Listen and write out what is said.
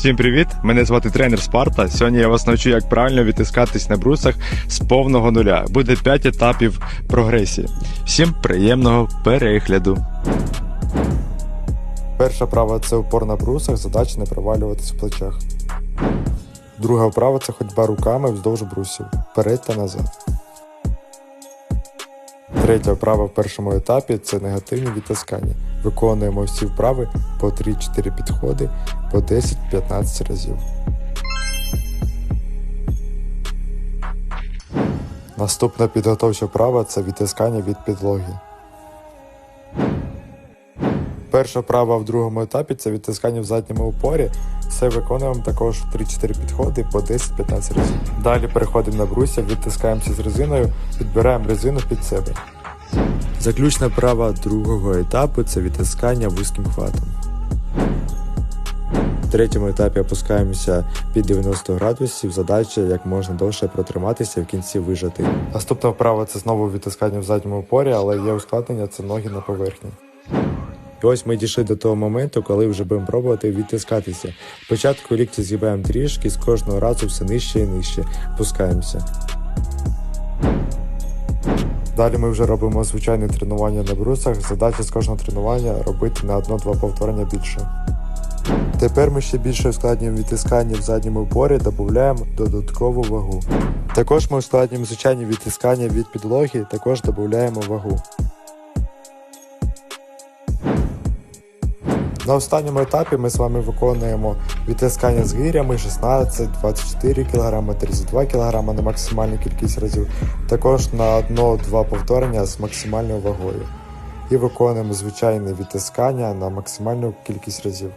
Всім привіт! Мене звати тренер Спарта. Сьогодні я вас навчу, як правильно відтискатись на брусах з повного нуля. Буде 5 етапів прогресії. Всім приємного перегляду. Перша вправа це упор на брусах, задача не провалюватись в плечах. Друга вправа це ходьба руками вздовж брусів, вперед та назад. Третя вправа в першому етапі це негативні відтискання. Виконуємо всі вправи по 3-4 підходи по 10-15 разів. Наступна підготовча вправа це відтискання від підлоги. Перша вправа в другому етапі це відтискання в задньому упорі. Це виконуємо також 3-4 підходи по 10-15 разів. Далі переходимо на брусья, відтискаємося з резиною, підбираємо резину під себе. Заключна вправа другого етапу це відтискання вузьким хватом. В третьому етапі опускаємося під 90 градусів. Задача як можна довше протриматися і в кінці вижати. Наступна вправа це знову відтискання в задньому упорі, але є ускладнення це ноги на поверхні. І ось ми дійшли до того моменту, коли вже будемо пробувати відтискатися. Спочатку лікті згибаємо трішки, з кожного разу все нижче і нижче. Пускаємося. Далі ми вже робимо звичайне тренування на брусах. Задача з кожного тренування робити на 1-2 повторення більше. Тепер ми ще більше ускладнюємо відтискання в задньому упорі, додаємо додаткову вагу. Також ми ускладнюємо звичайні відтискання від підлоги, також додаємо вагу. На останньому етапі ми з вами виконуємо відтискання з гирями 16, 24 кг, 32 кг на максимальну кількість разів, також на 1-2 повторення з максимальною вагою. І виконуємо звичайне відтискання на максимальну кількість разів.